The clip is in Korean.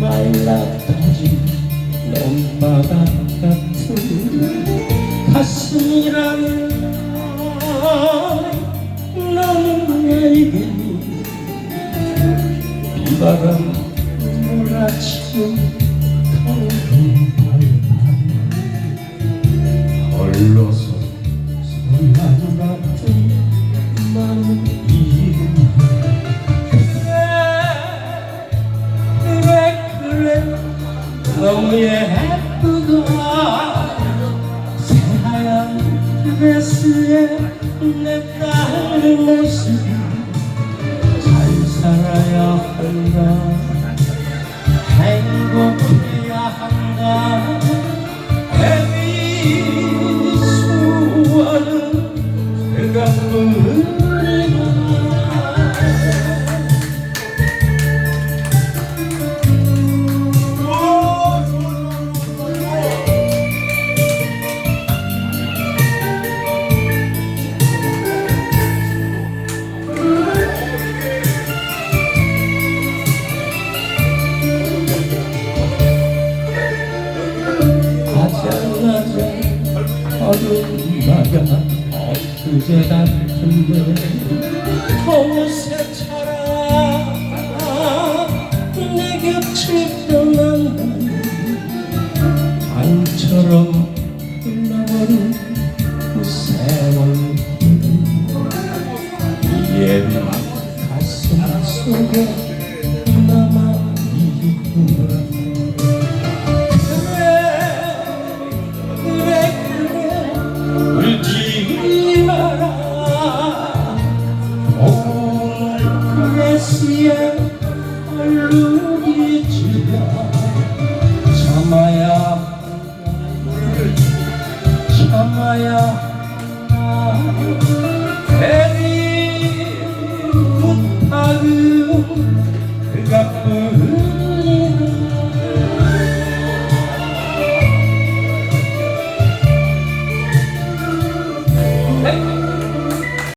마이 라브 던진 넌바다 바람 몰아치고 텅빈 발만 헐러서 소나무 같은 마음이 그래 그래? 너무 예쁘다 새하얀 드레스에 내딸 모습 한다 행복해야 한다 얼음마가 엊그제 같은데 어느새처럼 내 곁을 떠난 강처럼 흘러버린 그 세월 옛날 가슴 속에 남아 있구나 지나 참아야 참아야 베